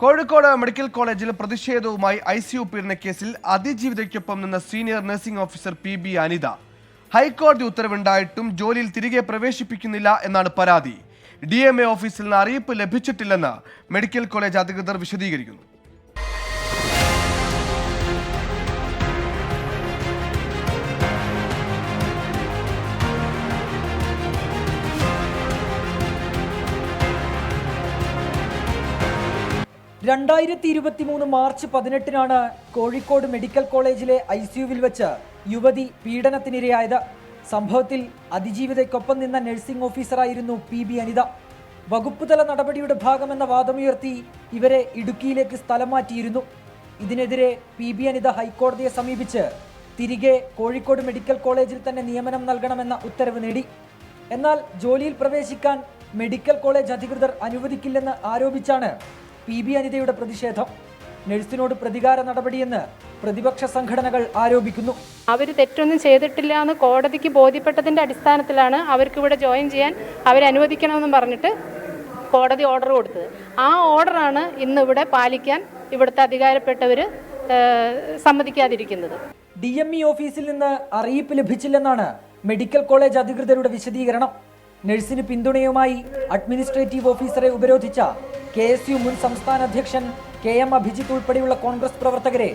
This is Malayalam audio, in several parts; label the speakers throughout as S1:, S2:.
S1: കോഴിക്കോട് മെഡിക്കൽ കോളേജിൽ പ്രതിഷേധവുമായി ഐ സി യു പീഡന കേസിൽ അതിജീവിതയ്ക്കൊപ്പം നിന്ന senior nursing officer P B Anitha. ഹൈക്കോടതി ഉത്തരവുണ്ടായിട്ടും ജോലിയിൽ തിരികെ പ്രവേശിപ്പിക്കുന്നില്ല എന്നാണ് പരാതി. ഡി എം എ ഓഫീസിൽ നിന്ന് അറിയിപ്പ് ലഭിച്ചിട്ടില്ലെന്ന് മെഡിക്കൽ കോളേജ് അധികൃതർ വിശദീകരിക്കുന്നു.
S2: രണ്ടായിരത്തി ഇരുപത്തി മൂന്ന് മാർച്ച് പതിനെട്ടിനാണ് കോഴിക്കോട് മെഡിക്കൽ കോളേജിലെ ഐ സിയുവിൽ വെച്ച് യുവതി പീഡനത്തിനിരയായത്. സംഭവത്തിൽ അതിജീവിതയ്ക്കൊപ്പം നിന്ന നഴ്സിംഗ് ഓഫീസറായിരുന്നു പി ബി അനിത. വകുപ്പുതല നടപടിയുടെ ഭാഗമെന്ന വാദമുയർത്തി ഇവരെ ഇടുക്കിയിലേക്ക് സ്ഥലം മാറ്റിയിരുന്നു. ഇതിനെതിരെ പി ബി അനിത ഹൈക്കോടതിയെ സമീപിച്ച് തിരികെ കോഴിക്കോട് മെഡിക്കൽ കോളേജിൽ തന്നെ നിയമനം നൽകണമെന്ന ഉത്തരവ് നേടി. എന്നാൽ ജോലിയിൽ പ്രവേശിക്കാൻ മെഡിക്കൽ കോളേജ് അധികൃതർ അനുവദിക്കില്ലെന്ന് ആരോപിച്ചാണ് പി ബി അനിതയുടെ പ്രതിഷേധം. നഴ്സിനോട് പ്രതികാര നടപടിയെന്ന് പ്രതിപക്ഷ സംഘടനകൾ ആരോപിക്കുന്നു.
S3: അവർ തെറ്റൊന്നും ചെയ്തിട്ടില്ല എന്ന് കോടതിക്ക് ബോധ്യപ്പെട്ടതിന്റെ അടിസ്ഥാനത്തിലാണ് അവർക്ക് ഇവിടെ ജോയിൻ ചെയ്യാൻ അവരെ അനുവദിക്കണമെന്നും പറഞ്ഞിട്ട് കോടതി ഓർഡർ കൊടുത്തത്. ആ ഓർഡറാണ് ഇന്ന് ഇവിടെ പാലിക്കാൻ ഇവിടുത്തെ അധികാരപ്പെട്ടവർ സമ്മതിക്കാതിരിക്കുന്നത്.
S2: ഡി എം ഇ ഓഫീസിൽ നിന്ന് അറിയിപ്പ് ലഭിച്ചില്ലെന്നാണ് മെഡിക്കൽ കോളേജ് അധികൃതരുടെ വിശദീകരണം. നഴ്സിന് പിന്തുണയുമായി അഡ്മിനിസ്ട്രേറ്റീവ് ഓഫീസറെ ഉപരോധിച്ച കെ എസ് യു മുൻ സംസ്ഥാന അധ്യക്ഷൻ കെ എം അഭിജിത്ത് ഉൾപ്പെടെയുള്ള കോൺഗ്രസ് പ്രവർത്തകരെ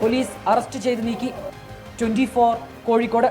S2: പോലീസ് അറസ്റ്റ് ചെയ്ത് നീക്കി. ട്വന്റി കോഴിക്കോട്.